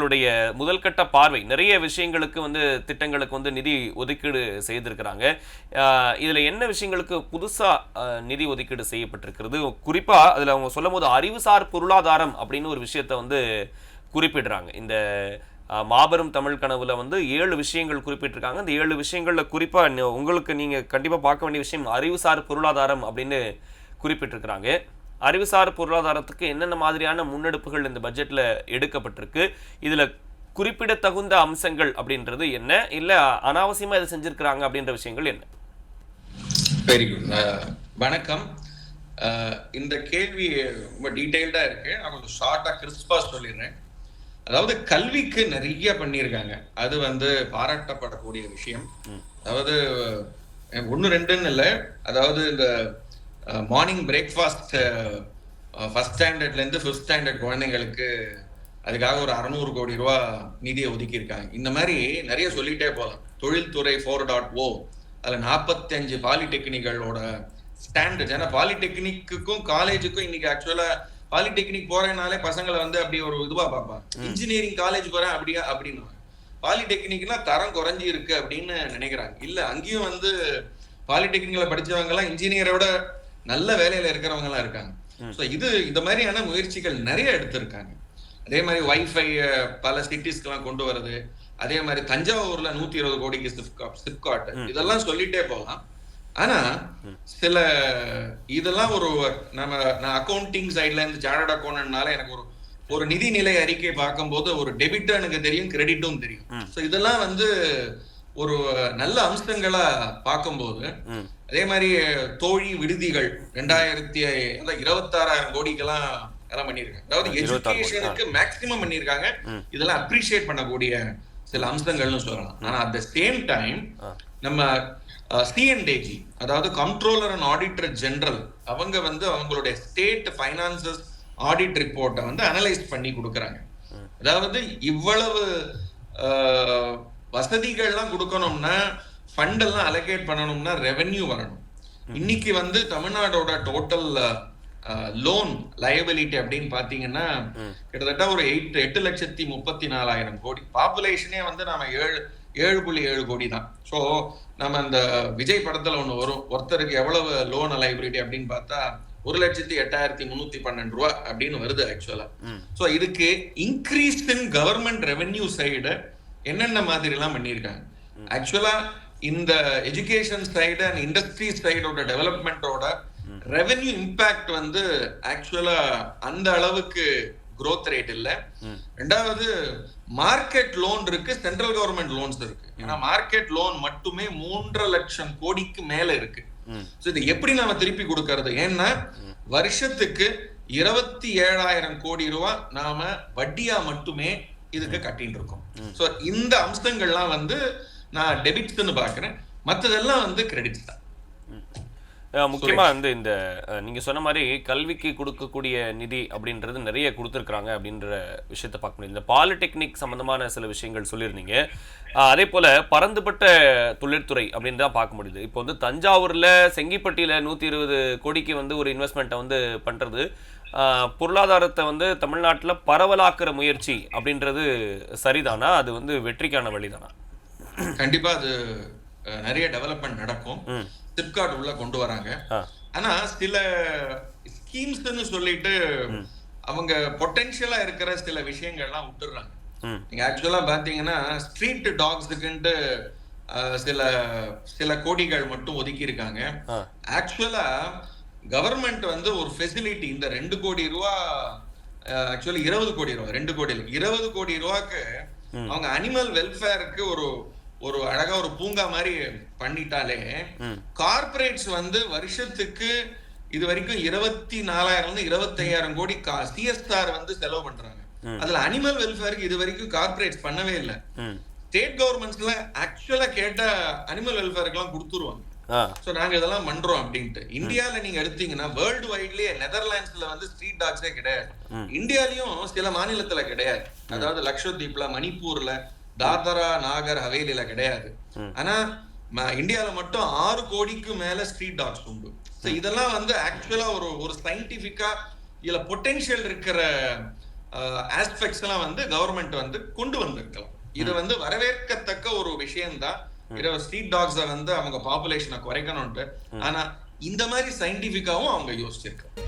உங்களுடைய முதல் கட்ட பார்வை நிறைய விஷயங்களுக்கு வந்து திட்டங்களுக்கு வந்து நிதி ஒதுக்கீடு செய்திருக்கிறாங்க. இதில் என்ன விஷயங்களுக்கு புதுசாக நிதி ஒதுக்கீடு செய்யப்பட்டிருக்கிறது? குறிப்பாக அதில் அவங்க சொல்லும் போது அறிவுசார் பொருளாதாரம் அப்படின்னு ஒரு விஷயத்தை வந்து குறிப்பிடுறாங்க. இந்த மாபெரும் தமிழ் கனவுல வந்து ஏழு விஷயங்கள் குறிப்பிட்டிருக்காங்க. இந்த ஏழு விஷயங்களில் குறிப்பாக உங்களுக்கு நீங்கள் கண்டிப்பாக பார்க்க வேண்டிய விஷயம் அறிவுசார் பொருளாதாரம் அப்படின்னு குறிப்பிட்டிருக்கிறாங்க. அறிவுசார் பொருளாதாரத்துக்கு என்னென்ன மாதிரியான முன்னெடுப்புகள் இந்த பட்ஜெட்ல எடுக்கப்பட்டிருக்கு இதுல குறிப்பிடத்தகுந்த அம்சங்கள் அப்படின்றது என்ன இல்ல அனாவசியமா இதை செஞ்சிருக்கிறாங்க அப்படின்ற விஷயங்கள் என்ன? வெரி குட் வணக்கம். இந்த கேள்வி ரொம்ப டீடைல்டா இருக்கு. நான் கொஞ்சம் ஷார்ட்டா கிறிஸ்பா சொல்லிடுறேன். அதாவது கல்விக்கு நிறைய பண்ணியிருக்காங்க. அது வந்து பாராட்டப்படக்கூடிய விஷயம். அதாவது ஒண்ணு ரெண்டுன்னு இல்லை. அதாவது இந்த மார்னிங் பிரேக்ஃபாஸ்ட் ஃபர்ஸ்ட் ஸ்டாண்டர்ட்ல இருந்து ஃபிஃப்த் ஸ்டாண்டர்ட் குழந்தைங்களுக்கு அதுக்காக ஒரு அறநூறு கோடி ரூபா நிதியை ஒதுக்கியிருக்காங்க. இந்த மாதிரி நிறைய சொல்லிட்டே போகலாம். தொழில்துறை ஃபோர் டாட் ஓ அதுல நாற்பத்தஞ்சு பாலிடெக்னிக்கலோட ஸ்டாண்டர்ட்ஸ் ஏன்னா பாலிடெக்னிக்குக்கும் காலேஜுக்கும் இன்னைக்கு ஆக்சுவலா பாலிடெக்னிக் போறேனாலே பசங்களை வந்து அப்படி ஒரு இதுவா பார்ப்பாங்க. இன்ஜினியரிங் காலேஜ் போறேன் அப்படியா அப்படின்னு பாலிடெக்னிக்னா தரம் குறைஞ்சி இருக்கு அப்படின்னு நினைக்கிறாங்க. இல்ல அங்கேயும் வந்து பாலிடெக்னிக்ல படிச்சவங்க எல்லாம் இன்ஜினியரோட நல்ல வேலையில இருக்கிறவங்க எல்லாம் இருக்காங்க சோ இது இந்த மாதிரியான முயற்சிகள் நிறைய எடுத்திருக்காங்க. அதே மாதிரி வைஃபை பல சிட்டிஸ்க்கெல்லாம் கொண்டு வர்றது அதே மாதிரி தஞ்சாவூர்ல நூத்தி இருபது கோடிக்கு சிப்காட் சிப்காட் இதெல்லாம் சொல்லிட்டே போகலாம். ஆனா சில இதெல்லாம் ஒரு நம்ம நான் அக்கௌண்டிங் சைட்ல இருந்து சார்ட் அக்கௌண்ட்னால எனக்கு ஒரு ஒரு நிதிநிலை அறிக்கை பார்க்கும்போது ஒரு டெபிட்டும் எனக்கு தெரியும் கிரெடிட்டும் தெரியும். சோ இதெல்லாம் வந்து ஒரு நல்ல அம்சங்களா பார்க்கும்போது. அதே மாதிரி தோழி விடுதிகள் ரெண்டாயிரத்தி அதான் இருபத்தாறாயிரம் கோடிக்கெல்லாம் எல்லாம் பண்ணியிருக்காங்க. அதாவது 26 கோடி, எஜுகேஷனுக்கு மேக்சிமம் பண்ணியிருக்காங்க. இதெல்லாம் அப்ரிஷியேட் பண்ணக்கூடிய சில அம்சங்கள்னு சொல்லலாம். ஆனா அட் த சேம் டைம் நம்ம சிஎன்டேஜி அதாவது கண்ட்ரோலர் அண்ட் ஆடிட்டர் ஜெனரல் அவங்க வந்து அவங்களுடைய ஸ்டேட் ஃபைனான்சஸ் ஆடிட் ரிப்போர்ட்டை வந்து அனலைஸ் பண்ணி கொடுக்குறாங்க. அதாவது இவ்வளவு வசதிகள்லாம் கொடுக்கணும்னா ஃபண்ட் எல்லாம் அலோகேட் பண்ணணும்னா ரெவென்யூ வரணும். இன்னைக்கு வந்து தமிழ்நாடோட டோட்டல் லோன் லயபிலிட்டி அப்படின்னு பாத்தீங்கன்னா கிட்டத்தட்ட ஒரு எயிட் எட்டு லட்சத்தி முப்பத்தி நாலாயிரம் கோடி பாப்புலேஷனே வந்து நாம ஏழு ஏழு புள்ளி ஏழு கோடி தான். ஸோ நம்ம அந்த விஜய் படத்துல ஒண்ணு வரும். ஒருத்தருக்கு எவ்வளவு லோன் லைபிலிட்டி அப்படின்னு பார்த்தா ஒரு லட்சத்தி எட்டாயிரத்தி முன்னூத்தி பன்னெண்டு ரூபா அப்படின்னு வருது ஆக்சுவலா ஸோ இதுக்கு increase in government revenue side என்னென்ன மாதிரி எல்லாம் பண்ணியிருக்காங்க? ஆக்சுவலா இந்த எஜுகேஷன் சைடு அண்ட் இண்டஸ்ட்ரி சைடோட டெவலப்மெண்ட்டோட ரெவென்யூ இம்பாக்ட் வந்து ஆக்சுவலா அந்த அளவுக்கு குரோத் ரேட் இல்ல. ரெண்டாவது மார்க்கெட் லோன் இருக்கு சென்ட்ரல் கவர்மெண்ட் லோன்ஸ் இருக்கு. ஏன்னா மார்க்கெட் லோன் மட்டுமே மூன்றரை லட்சம் கோடிக்கு மேல இருக்கு. இது எப்படி நாம திருப்பி கொடுக்கறது? ஏன்னா வருஷத்துக்கு இருபத்தி ஏழாயிரம் கோடி ரூபாய் நாம வட்டியா மட்டுமே இதுக்கு கட்டிட்டு இருக்கோம் சோ இந்த அம்சங்கள்லாம் வந்து நான் டெபிட்ஸ்னு பாக்குறேன் மத்ததெல்லாம் வந்து கிரெடிட்ஸ் தான். அஹ் முக்கியமா வந்து இந்த அஹ், நீங்க சொன்ன மாதிரி கல்விக்கு கொடுக்கக்கூடிய நிதி அப்படின்றது நிறைய கொடுத்துருக்குறாங்க அப்படின்ற விஷயத்த பார்க்க முடியும் இந்த பாலிடெக்னிக் சம்பந்தமான சில விஷயங்கள் சொல்லியிருந்தீங்க. அதே போல பரந்துபட்ட தொழிற்துறை அப்படின்னு தான் பார்க்க முடியுது. இப்போ வந்து தஞ்சாவூர்ல செங்கிப்பட்டியில நூத்தி இருபது கோடிக்கு வந்து ஒரு இன்வெஸ்ட்மெண்ட்டை வந்து பண்றது. அஹ், பொருளாதாரத்தை வந்து தமிழ்நாட்டுல பரவலாக்குற முயற்சி அப்படின்றது சரிதானா? அது வந்து வெற்றிக்கான வழிதானா? கண்டிப்பா அது நிறைய டெவலப்மெண்ட் நடக்கும். ம். சிப்காட் உள்ள கொண்டு வராங்க. ஆனா சில ஸ்கீம்ஸ்னு சொல்லிட்டு அவங்க பொட்டென்ஷியலா இருக்கிற சில விஷயங்கள்லாம் விட்டுறாங்க நீங்க ஆக்சுவலா பாத்தீங்கன்னா ஸ்ட்ரீட் டாக்ஸுக்குன்ட்டு சில சில கோடிகள் மட்டும் ஒதுக்கி இருக்காங்க ஆக்சுவலா கவர்மெண்ட் வந்து ஒரு ஃபெசிலிட்டி இந்த ரெண்டு கோடி ரூபா ஆக்சுவலி இருபது கோடி ரூபா ரெண்டு கோடி இருபது கோடி ரூபாக்கு அவங்க அனிமல் வெல்ஃபேருக்கு ஒரு ஒரு அழகா ஒரு பூங்கா மாதிரி பண்ணிட்டாலே ம். கார்ப்பரேட்ஸ் வந்து வருஷத்துக்கு இது வரைக்கும் இருபத்தி நாலாயிரம் இருந்து இருபத்தையாயிரம் கோடி சிஎஸ்ஆர் வந்து செலவு பண்றாங்க. அதுல அனிமல் வெல்ஃபேருக்கு இது வரைக்கும் கார்ப்பரேட்ஸ் பண்ணவே இல்லை. ஸ்டேட் கவர்மெண்ட்ஸ்ல ஆக்சுவலா கேட்ட அனிமல் வெல்ஃபேருக்கு எல்லாம் கொடுத்துருவாங்க. சோ நாங்க இதெல்லாம் பண்றோம் அப்படின்ட்டு. இந்தியால நீங்க எடுத்தீங்கன்னா வேர்ல்டு வைட்லயே நெதர்லாண்ட்ஸ்ல வந்து ஸ்ட்ரீட் டாக்ஸே கிடையாது. இந்தியாலயும் சில மாநிலத்துல கிடையாது. அதாவது லக்ஷத்வீப்ல மணிப்பூர்ல தாதரா நாகர் ஹவேலில கிடையாது. ஆனா இந்தியால மட்டும் ஆறு கோடிக்கு மேல ஸ்ட்ரீட் டாக்ஸ் உண்டு. இதெல்லாம் வந்து ஆக்சுவலா ஒரு ஒரு சயின்டிபிக்கா இதுல பொட்டென்ஷியல் இருக்கிற ஆஸ்பெக்ட்ஸ் எல்லாம் வந்து கவர்மெண்ட் வந்து கொண்டு வந்திருக்கலாம். இது வந்து வரவேற்கத்தக்க ஒரு விஷயம்தான். இது ஸ்ட்ரீட் டாக்ஸை வந்து அவங்க பாப்புலேஷனை குறைக்கணும்ட்டு ஆனா இந்த மாதிரி சயின்டிபிக்காவும் அவங்க யோசிச்சிருக்காங்க.